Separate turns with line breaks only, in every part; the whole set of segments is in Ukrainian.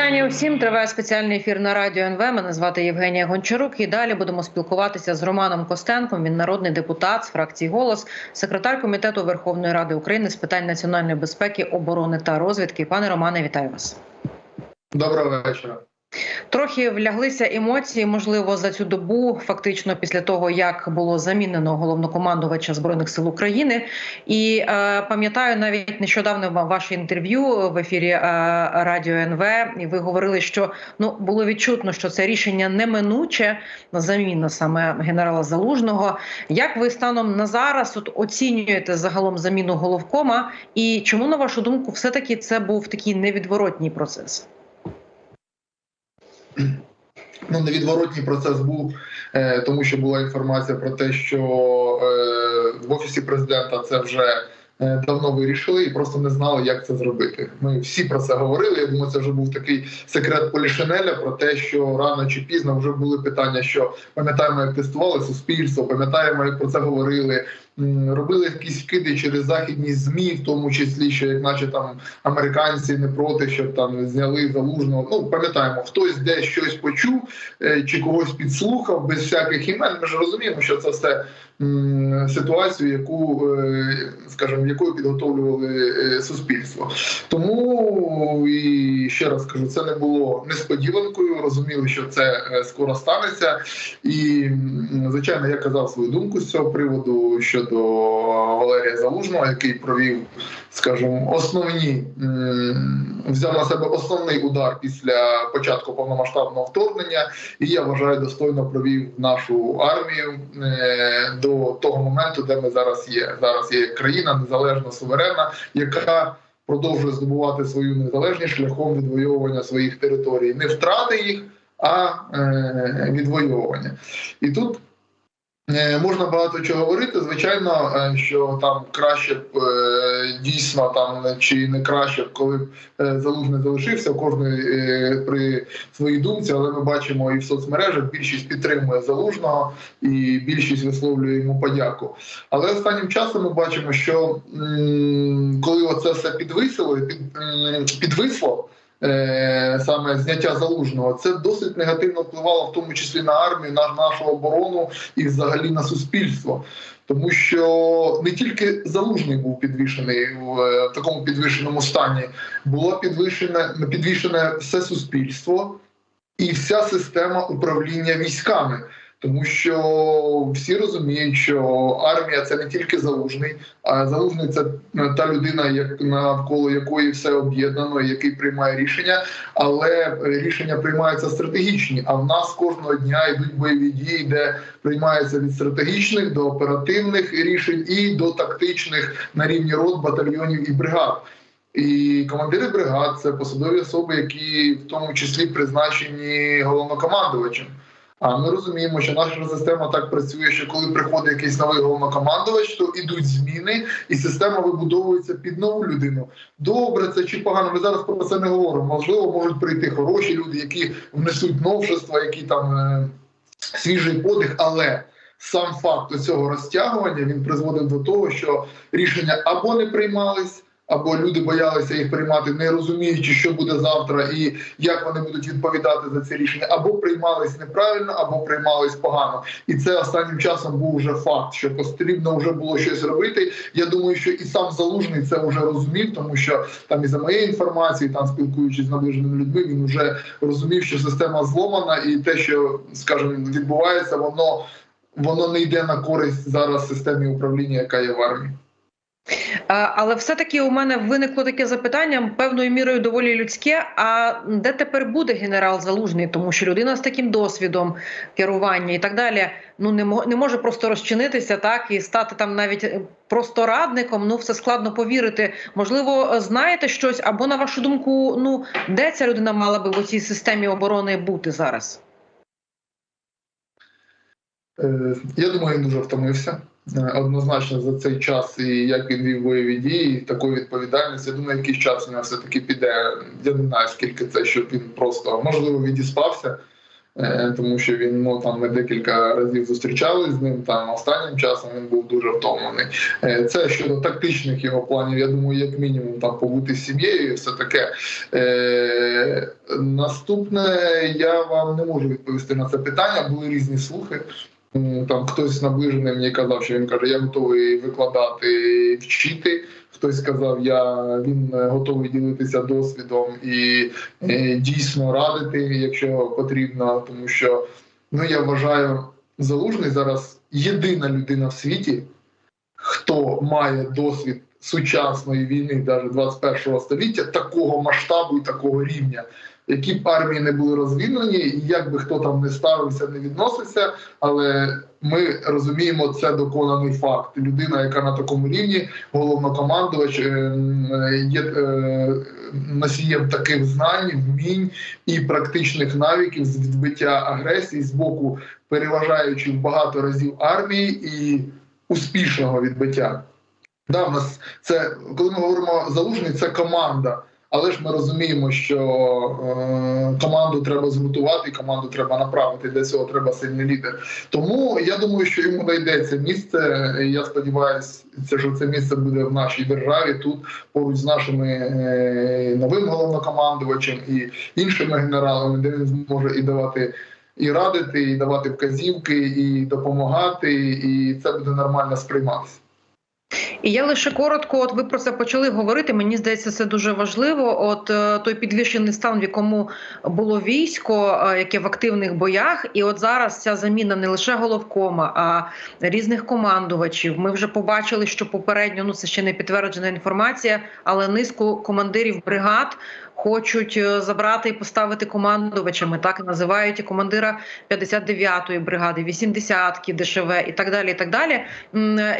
Вітання усім. Триває спеціальний ефір на радіо НВ. Мене звати Євгенія Гончарук. І далі будемо спілкуватися з Романом Костенком. Він народний депутат з фракції Голос, секретар комітету Верховної Ради України з питань національної безпеки, оборони та розвідки. Пане Романе, вітаю вас.
Доброго вечора.
Трохи вляглися емоції, можливо, за цю добу, фактично після того, як було замінено головнокомандувача збройних сил України. І е, пам'ятаю навіть нещодавно ваше інтерв'ю в ефірі е, Радіо НВ. І ви говорили, що ну було відчутно, що це рішення неминуче заміна саме генерала Залужного. Як ви станом на зараз от оцінюєте загалом заміну головкома? І чому на вашу думку, все таки це був такий невідворотній процес?
Ну, невідворотній процес був, е, тому що була інформація про те, що е, в офісі президента це вже е, давно вирішили і просто не знали, як це зробити. Ми всі про це говорили. Я думаю, це вже був такий секрет Полішинеля про те, що рано чи пізно вже були питання, що пам'ятаємо, як тестували суспільство, пам'ятаємо, як про це говорили. Робили якісь вкиди через західні змі, в тому числі, що як наче там американці не проти, щоб там зняли залужного. Ну пам'ятаємо, хтось десь щось почув е, чи когось підслухав без всяких імен. Ми ж розуміємо, що це все ситуацію, яку е, скажімо, якою підготовлювали е, суспільство. Тому і ще раз кажу, це не було несподіванкою. Розуміли, що це скоро станеться, і звичайно, я казав свою думку з цього приводу щодо Валерія Залужного, який провів, скажімо, основні взяв на себе основний удар після початку повномасштабного вторгнення, і я вважаю, достойно провів нашу армію е, до того моменту, де ми зараз є. Зараз є країна незалежна, суверенна, яка продовжує здобувати свою незалежність шляхом відвоювання своїх територій, не втрати їх, а е, відвоювання. І тут Можна багато чого говорити. Звичайно, е, що там краще б е, дійсно там чи не краще, коли б е, залужний залишився, кожен е, при своїй думці, але ми бачимо і в соцмережах більшість підтримує залужного і більшість висловлює йому подяку. Але останнім часом ми бачимо, що коли оце все підвисило, підвисло. Е, Саме зняття залужного це досить негативно впливало в тому числі на армію, на нашу оборону і взагалі на суспільство. Тому що не тільки залужний був підвішений в е, такому підвішеному стані, було підвішене підвішене все суспільство і вся система управління військами. Тому що всі розуміють, що армія це не тільки залужний, а залужний це та людина, як навколо якої все об'єднано, який приймає рішення, але рішення приймаються стратегічні. А в нас кожного дня йдуть бойові дії, де приймається від стратегічних до оперативних рішень і до тактичних на рівні рот, батальйонів і бригад. І командири бригад це посадові особи, які в тому числі призначені головнокомандувачем. А ми розуміємо, що наша система так працює, що коли приходить якийсь новий головнокомандувач, то ідуть зміни, і система вибудовується під нову людину. Добре, це чи погано. Ми зараз про це не говоримо. Можливо, можуть прийти хороші люди, які внесуть новшества, які там е, свіжий подих, але. Сам факт цього розтягування він призводив до того, що рішення або не приймались, або люди боялися їх приймати, не розуміючи, що буде завтра і як вони будуть відповідати за це рішення, або приймались неправильно, або приймались погано. І це останнім часом був вже факт, що потрібно вже було щось робити. Я думаю, що і сам залужний це вже розумів, тому що там і за моєю інформацією, там спілкуючись з наближеними людьми, він вже розумів, що система зломана, і те, що скажімо, відбувається, воно воно не йде на користь зараз системі управління, яка є в армії.
Але все-таки у мене виникло таке запитання певною мірою доволі людське. А де тепер буде генерал Залужний? Тому що людина з таким досвідом керування і так далі, ну не не може просто розчинитися так і стати там навіть е, просто радником. Ну все складно повірити. Можливо, знаєте щось, або на вашу думку, ну де ця людина мала би в цій системі оборони бути зараз?
Е, Я думаю, він дуже втомився. Е, Однозначно за цей час і як він вів бойові дії, і таку відповідальність. Я думаю, якийсь час у нього все таки піде. Я не знаю, скільки це, щоб він просто можливо відіспався, е, тому що він ну там ми декілька разів зустрічались з ним. Там останнім часом він був дуже втомлений. Е, Це щодо тактичних його планів. Я думаю, як мінімум там побути з сім'єю, і все таке. Наступне я вам не можу відповісти на це питання. Були різні слухи. Там хтось наближений мені казав, що він каже, я готовий викладати, вчити. Хтось сказав, я він е, готовий ділитися досвідом і е, дійсно радити, якщо потрібно, тому що ну я вважаю, залужний зараз єдина людина в світі, хто має досвід сучасної війни, навіть 21 століття, такого масштабу і такого рівня. Які б армії не були розвинені, і як би хто там не ставився, не відносився, але ми розуміємо, це доконаний факт. Людина, яка на такому рівні, головнокомандувач, е, є е, носієм таких знань, вмінь і практичних навиків з відбиття агресії з боку переважаючи багато разів армії і успішного відбиття. Да, в нас це коли ми говоримо залужний, це команда. Але ж ми розуміємо, що е, команду треба згуртувати, команду треба направити. Для цього треба сильний лідер. Тому я думаю, що йому знайдеться місце. Я сподіваюся, що це місце буде в нашій державі тут поруч з нашими е, новим головнокомандувачем і іншими генералами, де він зможе і давати. І радити, і давати вказівки, і допомагати, і це буде нормально сприйматися.
І я лише коротко, от ви про це почали говорити. Мені здається, це дуже важливо. От е, той підвищений стан, в якому було військо, е, яке в активних боях, і от зараз ця заміна не лише головкома, а різних командувачів. Ми вже побачили, що попередньо ну це ще не підтверджена інформація, але низку командирів бригад. Хочуть е, забрати і поставити командувачами, так називають і командира 59-ї бригади, 80-ки ДШВ і так далі. І так далі.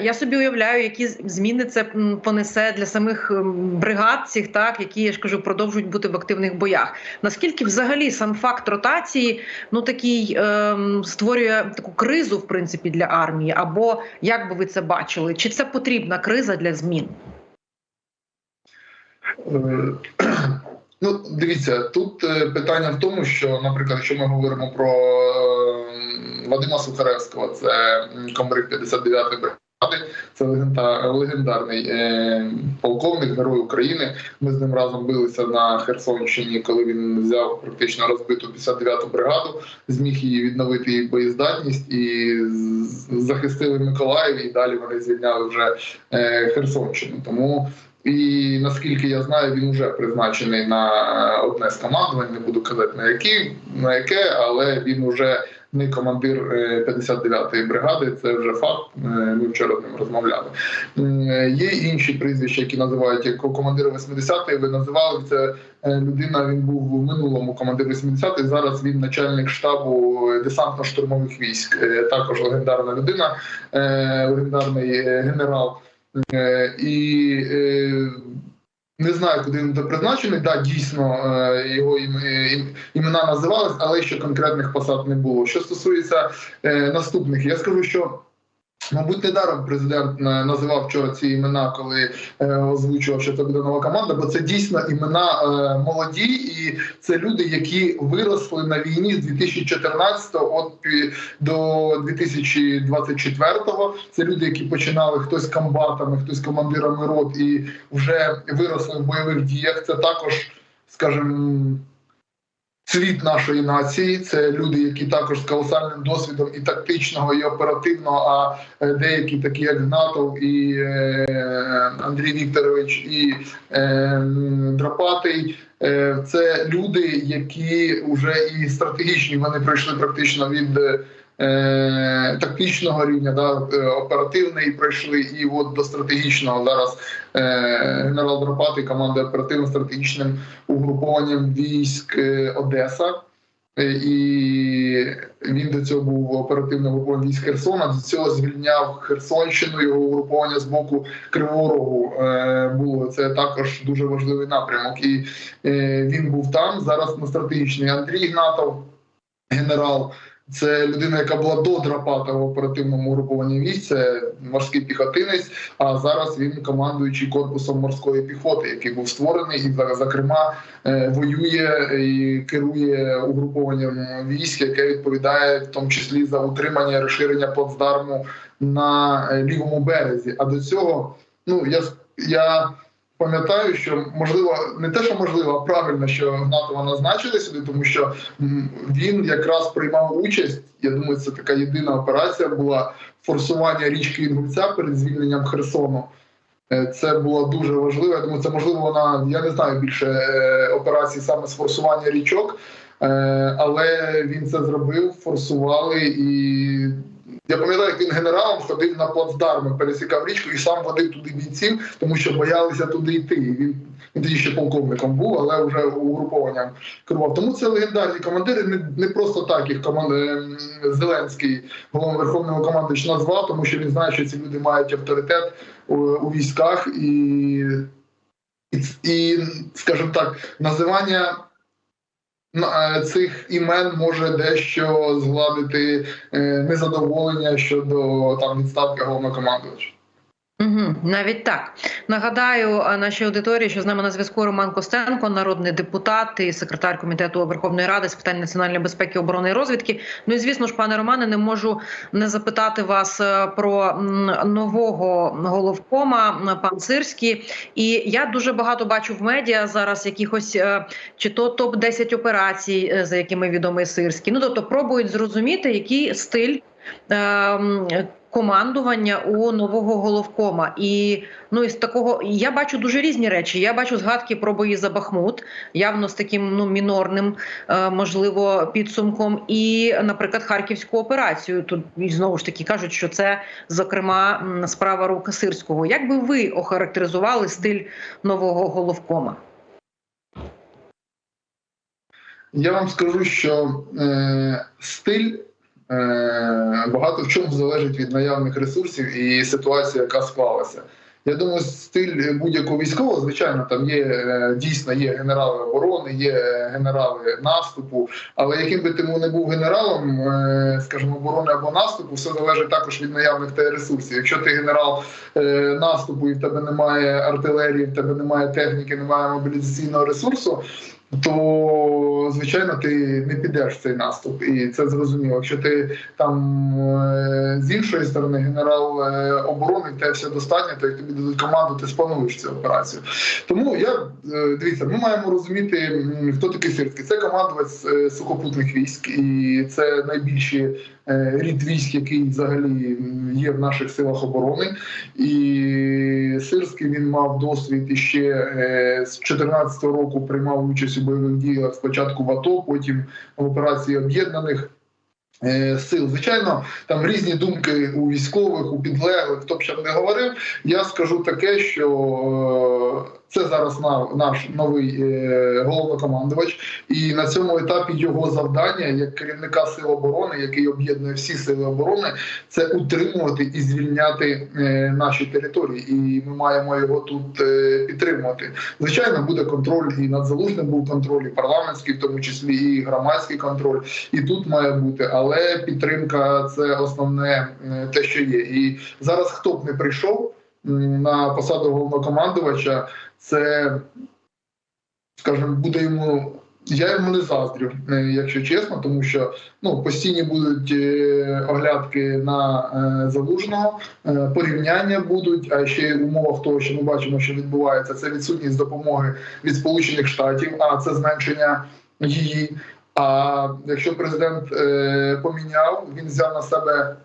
Я собі уявляю, які з- зміни це понесе для самих бригад цих, так які я ж кажу, продовжують бути в активних боях. Наскільки взагалі сам факт ротації ну такий ем, створює таку кризу, в принципі, для армії, або як би ви це бачили? Чи це потрібна криза для змін?
Е, Ну, дивіться, тут е, питання в тому, що, наприклад, якщо ми говоримо про е, Вадима Сухаревського, це комбриг 59-ї бригади, це легенда, легендарний е, полковник, герой України. Ми з ним разом билися на Херсонщині, коли він взяв практично розбиту 59-ту бригаду, зміг її відновити її боєздатність і захистили Миколаїв, і далі вони звільняли вже е, Херсонщину. Тому і наскільки я знаю, він вже призначений на одне з командувань. Не буду казати на які на яке, але він вже не командир е, 59-ї бригади. Це вже факт. Е, Ми вчора з ним розмовляли. Е, Є інші прізвища, які називають як командира 80-ї. Ви називали це е, людина. Він був в минулому командир 80-ї, Зараз він начальник штабу десантно-штурмових військ. Е, Також легендарна людина, е, легендарний е, генерал. Е, І е, не знаю, куди він призначений. Да, дійсно е, його ім- імена називались, але ще конкретних посад не було. Що стосується е, наступних, я скажу, що. Мабуть, недаром президент називав вчора ці імена, коли е, озвучував, що це буде нова команда, бо це дійсно імена е, молоді, і це люди, які виросли на війні з 2014 от до 2024-го. Це люди, які починали хтось комбатами, хтось командирами рот і вже виросли в бойових діях. Це також, скажімо, цвіт нашої нації. Це люди, які також з колосальним досвідом і тактичного, і оперативного. А е, деякі, такі як Гнатов і е, Андрій Вікторович, і е, Драпатий. Це люди, які вже і стратегічні, вони пройшли практично від тактичного рівня, да, е, оперативний пройшли, і от до стратегічного зараз е, генерал Драпатий командує оперативно-стратегічним угрупованням військ е, Одеса. Е, І він до цього був оперативним угрупованням військ Херсона. До цього звільняв Херсонщину. Його угруповання з боку Кривого Рогу е, було. Це також дуже важливий напрямок. І е, він був там. Зараз на стратегічний Андрій Гнатов, генерал. Це людина, яка була до Драпата в оперативному угрупованні військ, це морський піхотинець. А зараз він командуючий корпусом морської піхоти, який був створений і зокрема е, воює і керує угрупованням військ, яке відповідає в тому числі за утримання і розширення плацдарму на е, лівому березі. А до цього, ну я я пам'ятаю, що можливо не те, що можливо, а правильно, що Гнатова назначили сюди, тому що він якраз приймав участь. Я думаю, це така єдина операція була форсування річки Інгульця перед звільненням Херсону. Е, Це було дуже важливо. Я думаю, це можливо вона. Я не знаю більше е, операцій саме з форсування річок, е, але він це зробив, форсували і. Я пам'ятаю, як він генералом ходив на плацдарми, пересікав річку і сам водив туди бійців, тому що боялися туди йти. І Він, він тоді ще полковником був, але вже угрупованням керував. Тому це легендарні командири. Не, не просто так їх команд... ем, Зеленський, головний верховний командуючий, назвав, тому що він знає, що ці люди мають авторитет у, у військах і, і, і, скажімо так, називання. Е, Цих імен може дещо згладити е, незадоволення щодо там відставки головнокомандувача.
Угу, навіть так нагадаю нашій аудиторії, що з нами на зв'язку Роман Костенко, народний депутат і секретар комітету Верховної Ради з питань національної безпеки, оборони і розвідки. Ну і звісно ж, пане Романе, не можу не запитати вас е, про нового головкома пан Сирський. І я дуже багато бачу в медіа зараз якихось е, чи то топ 10 операцій, е, за якими відомий Сирський. Ну тобто пробують зрозуміти, який стиль. Командування у нового головкома. І ну із такого я бачу дуже різні речі. Я бачу згадки про бої за Бахмут, явно з таким ну мінорним, е, можливо, підсумком. І, наприклад, харківську операцію. Тут знову ж таки кажуть, що це зокрема справа рука Сирського. Як би ви охарактеризували стиль нового головкома?
Я вам скажу, що е, стиль багато в чому залежить від наявних ресурсів і ситуації, яка склалася. Я думаю, стиль будь-якого військового, звичайно, там є е, дійсно є генерали оборони, є генерали наступу. Але яким би ти не був генералом, е, скажімо, оборони або наступу, все залежить також від наявних тебе ресурсів. Якщо ти генерал е, наступу і в тебе немає артилерії, в тебе немає техніки, немає мобілізаційного ресурсу, то звичайно ти не підеш в цей наступ, і це зрозуміло. Якщо ти там е, з іншої сторони генерал е, оборони, те все достатньо, то як тобі дадуть команду, ти сплануєш цю операцію. Тому я е, дивіться, ми маємо розуміти, хто такий Сирський. Це командувач сухопутних військ, і це найбільші рід військ, який взагалі є в наших силах оборони. І Сирський він мав досвід іще е, з 2014 року приймав участь у бойових діях спочатку в АТО, потім в операції об'єднаних. е, Сил, звичайно, там різні думки у військових, у підлеглих, хто б ще не говорив. Я скажу таке, що е, це зараз на- наш новий е, головнокомандувач, і на цьому етапі його завдання як керівника сил оборони, який об'єднує всі сили оборони, це утримувати і звільняти е, наші території. І ми маємо його тут е, підтримувати. Звичайно, буде контроль і над залужним був контроль, і парламентський, в тому числі і громадський контроль. І тут має бути, але підтримка це основне те, що є. І зараз хто б не прийшов на посаду головнокомандувача, це скажімо, буде йому. Я йому не заздрю, е, якщо чесно, тому що ну постійні будуть е, оглядки на е, залужного, порівняння будуть. А ще й в умовах того, що ми бачимо, що відбувається, це відсутність допомоги від Сполучених Штатів, а це зменшення її. А якщо президент поміняв, він взяв на себе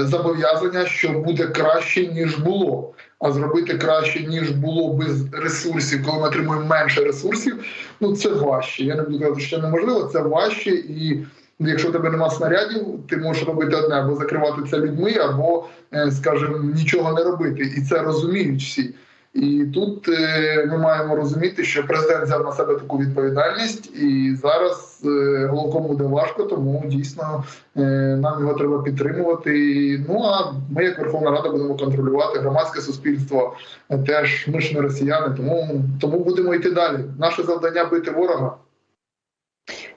зобов'язання, що буде краще ніж було. А зробити краще ніж було без ресурсів, коли ми отримуємо менше ресурсів. Ну це важче. Я не буду казати, що неможливо, це важче, і якщо в тебе нема снарядів, ти можеш робити одне або закривати це людьми, або, е, скажімо, нічого не робити. І це розуміють всі. І тут е, ми маємо розуміти, що президент взяв на себе таку відповідальність, і зараз е, головком буде важко, тому дійсно е, нам його треба підтримувати. Ну а ми, як Верховна Рада, будемо контролювати громадське суспільство. Теж ми ж не росіяни, тому тому будемо йти далі. Наше завдання бити ворога.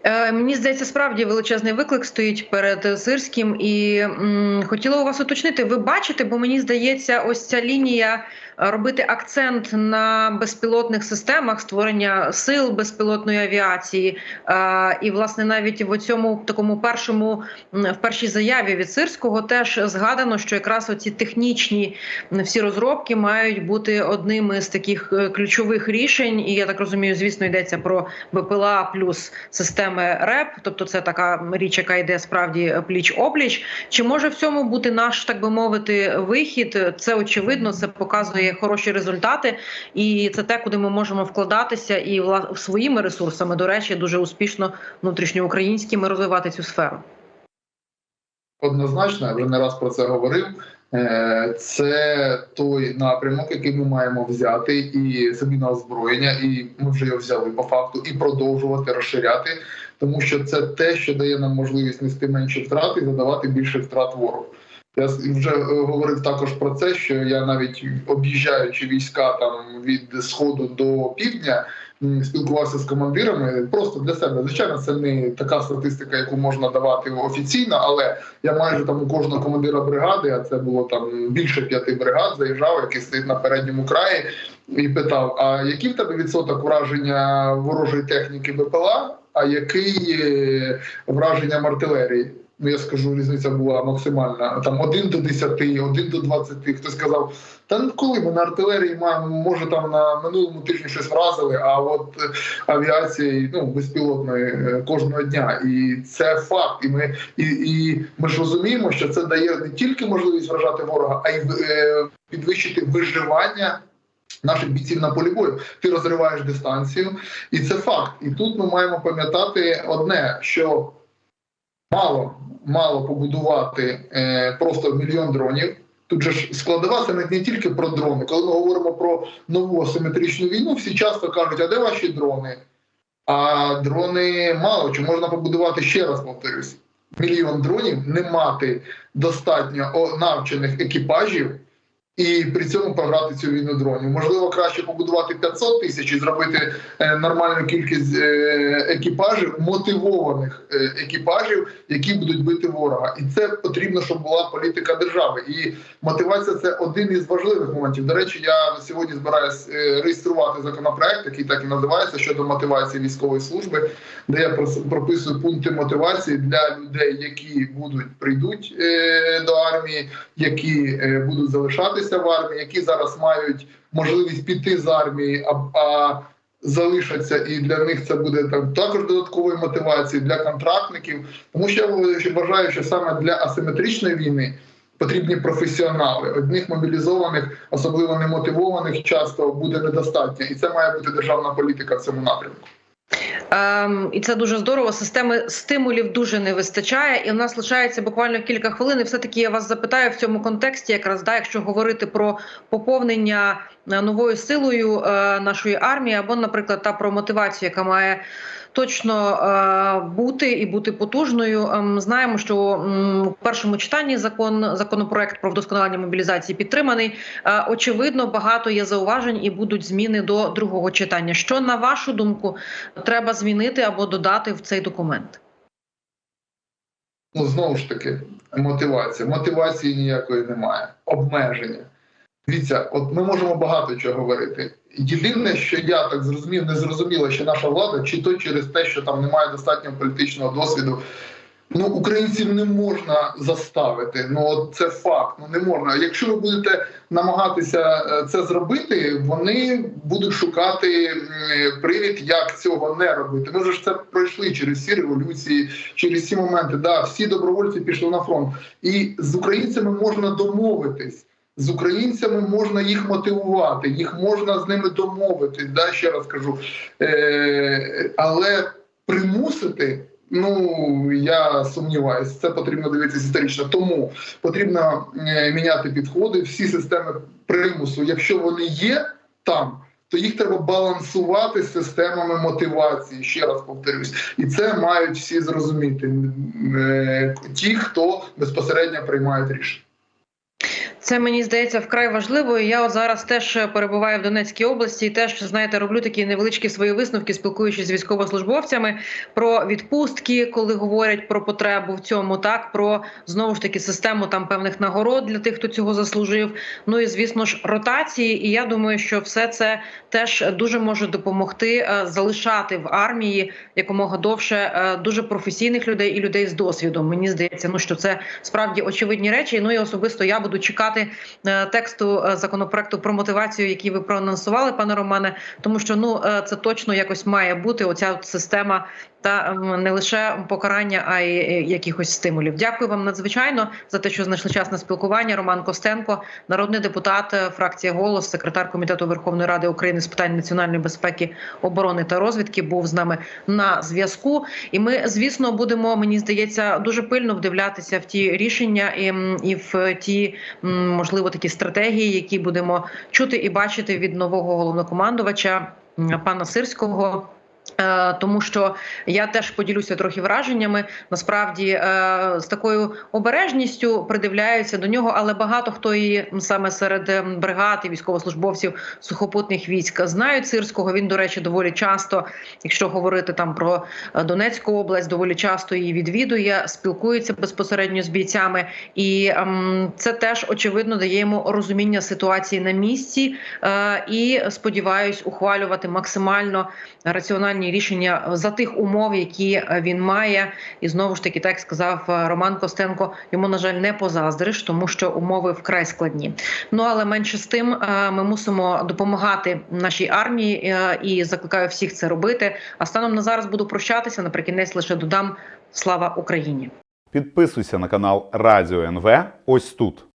Е, Мені здається, справді величезний виклик стоїть перед Сирським, і м, хотіла у вас уточнити. Ви бачите, бо мені здається, ось ця лінія робити акцент на безпілотних системах створення сил безпілотної авіації. Е, І власне навіть в цьому такому першому в першій заяві від Сирського теж згадано, що якраз оці технічні всі розробки мають бути одним із таких е, ключових рішень. І я так розумію, звісно, йдеться про БПЛА плюс системи РЕП, тобто це така річ, яка йде справді пліч опліч. Чи може в цьому бути наш, так би мовити, вихід? Це очевидно, це показує хороші результати, і це те, куди ми можемо вкладатися, і своїми ресурсами, до речі, дуже успішно внутрішньоукраїнськими розвивати цю сферу.
Однозначно, я вже не раз про це говорив. Е, Це той напрямок, який ми маємо взяти і собі на озброєння, і ми вже його взяли по факту, і продовжувати розширяти, тому що це те, що дає нам можливість нести менші втрати і задавати більше втрат ворогу. Я вже е, говорив також про це, що я навіть об'їжджаючи війська там від сходу до півдня, спілкувався з командирами просто для себе. Звичайно, це не така статистика, яку можна давати офіційно, але я майже там у кожного командира бригади, а це було там більше п'яти бригад, заїжджав, який стоїть на передньому краї, і питав: а який в тебе відсоток враження ворожої техніки БПЛА, а який е, враженням артилерії? Ну я скажу, різниця була максимальна. Там 1 до 10, 1 до 20. Хтось сказав, та ну коли ми на артилерії маємо, може там на минулому тижні щось вразили, а от е, авіації ну безпілотної е, кожного дня. І це факт. І ми і, і ми ж розуміємо, що це дає не тільки можливість вражати ворога, а й е, підвищити виживання. Наших бійців на полі бою ти розриваєш дистанцію, і це факт. І тут ми маємо пам'ятати одне: що мало мало побудувати е, просто мільйон дронів. Тут же ж складова це не, тільки про дрони. Коли ми говоримо про нову асиметричну війну, всі часто кажуть, а де ваші дрони? А дрони мало чи можна побудувати ще раз повторюсь. Мільйон дронів не мати достатньо навчених екіпажів і при цьому програти цю війну дронів. Можливо, краще побудувати 500 тисяч і зробити е, нормальну кількість е, екіпажів, мотивованих е, екіпажів, які будуть бити ворога. І це потрібно, щоб була політика держави. І мотивація це один із важливих моментів. До речі, я сьогодні збираюсь е, реєструвати законопроект, який так і називається щодо мотивації військової служби, де я прописую пункти мотивації для людей, які будуть прийдуть до армії, які будуть залишатися в армії, які зараз мають можливість піти з армії, а, а залишаться, і для них це буде там також додатковою мотивацією для контрактників. Тому що я вважаю, що саме для асиметричної війни. Потрібні професіонали. Одних мобілізованих, особливо немотивованих, часто буде недостатньо, і це має бути державна політика в цьому напрямку.
Ем, і це дуже здорово. Системи стимулів дуже не вистачає, і в нас лишається буквально кілька хвилин. І все таки я вас запитаю в цьому контексті, якраз да, якщо говорити про поповнення е, новою силою е, нашої армії, або, наприклад, та про мотивацію, яка має. Точно е, бути і бути потужною. Ем, Знаємо, що у першому читанні закон законопроект про вдосконалення мобілізації підтриманий. Е, Очевидно, багато є зауважень і будуть зміни до другого читання. Що на вашу думку треба змінити або додати в цей документ?
Ну знову ж таки, мотивація. Мотивації ніякої немає. Обмеження. Дивіться, от ми можемо багато чого говорити. Єдине, що я так зрозумів, не зрозуміло, що наша влада, чи то через те, що там немає достатнього політичного досвіду. Ну, українців не можна заставити. Ну це факт. Ну не можна. Якщо ви будете намагатися е, це зробити, вони будуть шукати привід, як цього не робити. Ми вже ж це пройшли через всі революції, через всі моменти. Да, всі добровольці пішли на фронт, і з українцями можна домовитись. З українцями можна їх мотивувати, їх можна з ними домовитись. Да, ще раз кажу. Е, але примусити. Ну я сумніваюся, це потрібно дивитися історично. Тому потрібно е, міняти підходи. Всі системи примусу, якщо вони є там, то їх треба балансувати з системами мотивації. Ще раз повторюсь, і це мають всі зрозуміти. Е, ті, хто безпосередньо приймають рішення.
Це мені здається вкрай важливо. Я от зараз теж перебуваю в Донецькій області і теж знаєте, роблю такі невеличкі свої висновки, спілкуючись з військовослужбовцями про відпустки, коли говорять про потребу в цьому, так про знову ж таки систему там певних нагород для тих, хто цього заслужив. Ну і звісно ж ротації. І я думаю, що все це теж дуже може допомогти е, залишати в армії якомога довше е, дуже професійних людей і людей з досвідом. Мені здається, ну що це справді очевидні речі. Ну і особисто я буду чекати е, тексту е, законопроекту про мотивацію, який ви проанонсували, пане Романе, тому що ну е, це точно якось має бути оця система та не лише покарання, а й е, якихось стимулів. Дякую вам надзвичайно за те, що знайшли час на спілкування. Роман Костенко, народний депутат, е, фракція голос, секретар комітету Верховної Ради України з питань національної безпеки, оборони та розвідки, був з нами на зв'язку. І ми, звісно, будемо, мені здається, дуже пильно вдивлятися в ті рішення і, і в ті можливо такі стратегії, які будемо чути і бачити від нового головнокомандувача пана Сирського. Е, Тому що я теж поділюся трохи враженнями. Насправді е, з такою обережністю придивляються до нього, але багато хто і саме серед е, бригад і військовослужбовців сухопутних військ знають сирського. Він, до речі, доволі часто, якщо говорити там про е, Донецьку область, доволі часто її відвідує, спілкується безпосередньо з бійцями, і ем, це теж очевидно дає йому розуміння ситуації на місці. І сподіваюсь, ухвалювати максимально раціональні рішення за тих умов, які е, він має. І знову ж таки, так сказав е, Роман Костенко, йому на жаль не позаздриш, тому що умови вкрай складні. Ну але менше з тим, е, ми мусимо допомагати нашій армії і закликаю всіх це робити. А станом на зараз буду прощатися. Наприкінець лише додам слава Україні.
Підписуйся на канал Радіо НВ ось тут.